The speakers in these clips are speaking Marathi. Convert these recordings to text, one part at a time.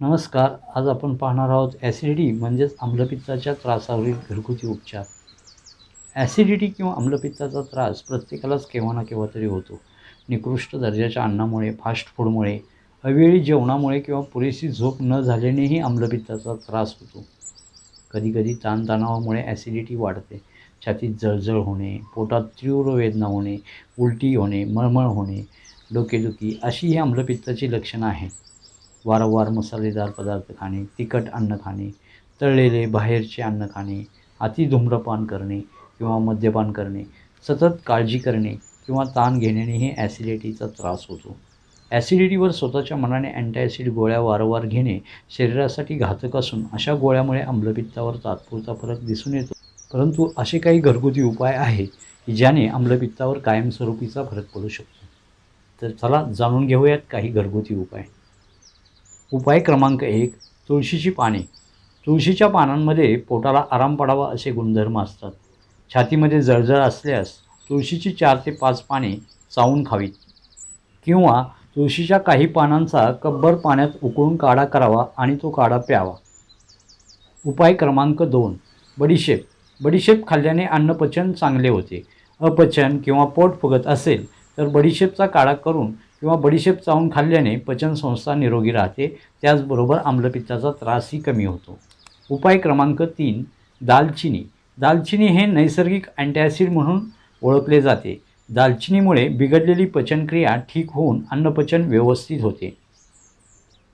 नमस्कार आज आपण पाहणार आहोत ॲसिडिटी म्हणजेच आम्लपित्ताच्या त्रासावरील घरगुती उपचार. ॲसिडिटी किंवा आम्लपित्ताचा त्रास प्रत्येकालाच केव्हा ना केव्हा तरी होतो. निकृष्ट दर्जाच्या अन्नामुळे फास्ट फूडमुळे अवेळी जेवणामुळे किंवा पुरेशी झोप न झाल्यानेही आम्लपित्ताचा त्रास होतो. कधीकधी ताणतणावामुळे ॲसिडिटी वाढते. छातीत जळजळ होणे पोटात तीव्र वेदना होणे उलटी होणे मळमळ होणे डोकेदुखी अशी ही आम्लपित्ताची लक्षणं आहेत. वारंवार मसालेदार पदार्थ खाणे तिखट अन्न खाणे तळलेले बाहेरचे अन्न खाणे अति धूम्रपान करणे किंवा मद्यपान करणे सतत काळजी करणे किंवा ताण घेण्यानेही ॲसिडिटीचा त्रास होतो. ॲसिडिटीवर स्वतःच्या मनाने अँटायसिड गोळ्या वारंवार घेणे शरीरासाठी घातक असून अशा गोळ्यामुळे आम्लपित्तावर तात्पुरता फरक दिसून येतो. परंतु असे काही घरगुती उपाय आहेत की ज्याने आम्लपित्तावर कायमस्वरूपीचा फरक पडू शकतो. तर चला जाणून घेऊयात काही घरगुती उपाय. उपाय क्रमांक एक तुळशीची पाने. तुळशीच्या पानांमध्ये पोटाला आराम पडावा असे गुणधर्म असतात. छातीमध्ये जळजळ असल्यास तुळशीची चार ते पाच पाने चावून खावीत. किंवा तुळशीच्या काही पानांचा कब्बर पाण्यात उकळून काढा करावा आणि तो काढा प्यावा. उपाय क्रमांक दोन बडीशेप. बडीशेप खाल्ल्याने अन्नपचन चांगले होते. अपचन किंवा पोट फुगत असेल तर बडीशेपचा काढा करून किंवा बडीशेप चावून खाल्ल्याने पचनसंस्था निरोगी राहते. त्याचबरोबर आम्लपित्ताचा त्रासही कमी होतो. उपाय क्रमांक तीन दालचिनी. दालचिनी हे नैसर्गिक अँटॅसिड म्हणून ओळखले जाते. दालचिनीमुळे बिघडलेली पचनक्रिया ठीक होऊन अन्नपचन व्यवस्थित होते.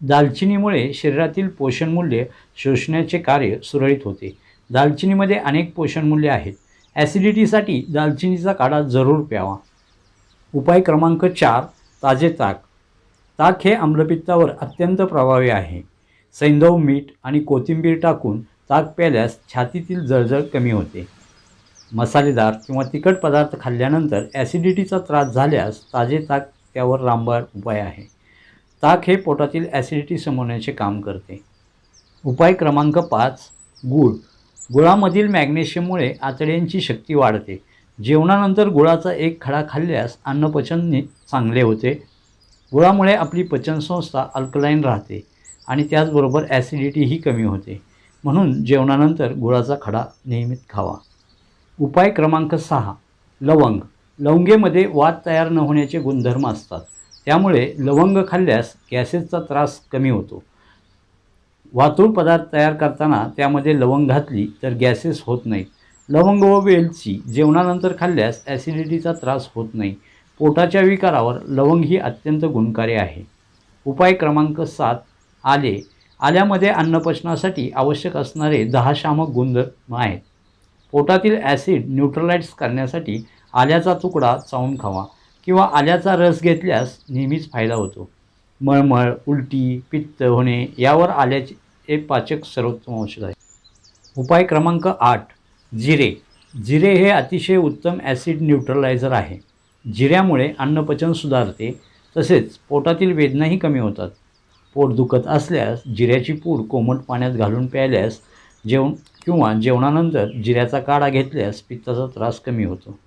दालचिनीमुळे शरीरातील पोषणमूल्य शोषण्याचे कार्य सुरळीत होते. दालचिनीमध्ये अनेक पोषणमूल्य आहेत. ॲसिडिटीसाठी दालचिनीचा काढा जरूर प्यावा. उपाय क्रमांक चार ताजे ताक. ताक हे आम्लपित्तावर अत्यंत प्रभावी आहे. सैंधव मीठ आणि कोथिंबीर टाकून ताक प्याल्यास छातीतील जळजळ कमी होते. मसालेदार किंवा तिखट पदार्थ खाल्ल्यानंतर ॲसिडिटीचा त्रास झाल्यास ताजे ताक त्यावर रामबार उपाय आहे. ताक हे पोटातील ॲसिडिटी समवण्याचे काम करते. उपाय क्रमांक पाच गूळ. गुळामधील मॅग्नेशियममुळे आतड्यांची शक्ती वाढते. जेवणानंतर गुळाचा एक खडा खाल्ल्यास अन्नपचनने चांगले होते. गुळामुळे आपली पचनसंस्था अल्कलाईन राहते आणि त्याचबरोबर ॲसिडिटीही कमी होते. म्हणून जेवणानंतर गुळाचा खडा नियमित खावा. उपाय क्रमांक सहा. लवंग. लवंगेमध्ये वात तयार न होण्याचे गुणधर्म असतात. त्यामुळे लवंग खाल्ल्यास गॅसेसचा त्रास कमी होतो. वातूळ पदार्थ तयार करताना त्यामध्ये लवंग घातली तर गॅसेस होत नाहीत. लवंग व वेलची जेवणानंतर खाल्ल्यास ॲसिडिटीचा त्रास होत नाही. पोटाच्या विकारावर लवंग ही अत्यंत गुणकारी आहे. उपाय क्रमांक सात आले. आल्यामध्ये अन्नपचनासाठी आवश्यक असणारे दहा शामक गुणधर्म आहेत. पोटातील ॲसिड न्यूट्रलाइट्स करण्यासाठी आल्याचा तुकडा चावून खावा किंवा आल्याचा रस घेतल्यास नेहमीच फायदा होतो. मळमळ उलटी पित्त होणे यावर आल्याचे एक पाचक सर्वोत्तम औषध आहे. उपाय क्रमांक आठ जिरे. जिरे हे अतिशय उत्तम ॲसिड न्यूट्रलायझर आहे. जिऱ्यामुळे अन्नपचन सुधारते तसेच पोटातील वेदनाही कमी होतात. पोट दुखत असल्यास जिऱ्याची पूड कोमट पाण्यात घालून प्यायल्यास जेवण किंवा जेवणानंतर जिऱ्याचा काढा घेतल्यास पित्ताचा त्रास कमी होतो.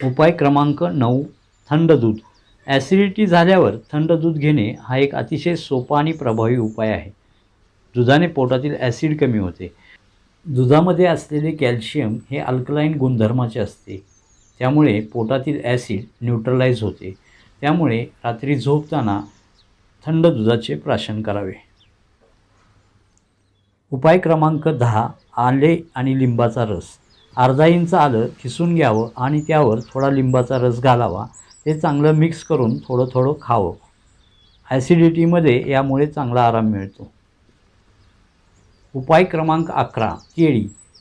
उपाय क्रमांक नऊ थंड दूध. ॲसिडिटी झाल्यावर थंड दूध घेणे हा एक अतिशय सोपा आणि प्रभावी उपाय आहे. दुधाने पोटातील ॲसिड कमी होते. दुधामध्ये असलेले कॅल्शियम हे अल्कलाईन गुणधर्माचे असते. त्यामुळे पोटातील ॲसिड न्यूट्रलाइज होते. त्यामुळे रात्री झोपताना थंड दुधाचे प्राशन करावे. उपाय क्रमांक दहा आले आणि लिंबाचा रस. अर्धा इंच आलं खिसून घ्यावं आणि त्यावर थोडा लिंबाचा रस घालावा. ते चांगलं मिक्स करून थोडं थोडं खावं. ॲसिडिटीमध्ये यामुळे चांगला आराम मिळतो. उपाय क्रमांक अकरा केळी.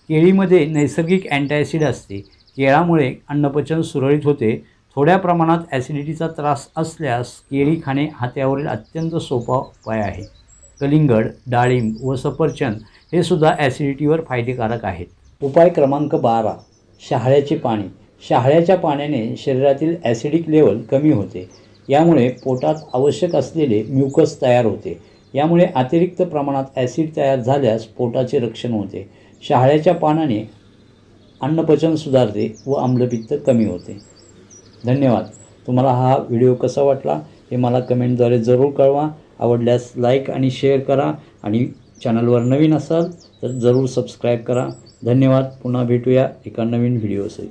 केळीमध्ये नैसर्गिक अँटॅसिड असते. केळामुळे अन्नपचन सुरळीत होते. थोड्या प्रमाणात ॲसिडिटीचा त्रास असल्यास केळी खाणे हा त्यावरील अत्यंत सोपा उपाय आहे. कलिंगड डाळिंब व सफरचंद हे सुद्धा ॲसिडिटीवर फायदेकारक आहेत. उपाय क्रमांक बारा शहाळ्याचे पाणी. शहाळ्याच्या पाण्याने शरीरातील ॲसिडिक लेवल कमी होते. यामुळे पोटात आवश्यक असलेले म्युकस तयार होते. यामुळे अतिरिक्त प्रमाणात ॲसिड तयार झाल्यास पोटाचे रक्षण होते. शहाळ्याच्या पानाने अन्नपचन सुधारते व आम्लपित्त कमी होते. धन्यवाद. तुम्हाला हा व्हिडिओ कसा वाटला हे मला कमेंटद्वारे जरूर कळवा. आवडल्यास लाईक आणि शेअर करा आणि चॅनलवर नवीन असाल तर जरूर सबस्क्राईब करा. धन्यवाद. पुन्हा भेटूया एका नवीन व्हिडिओसहित.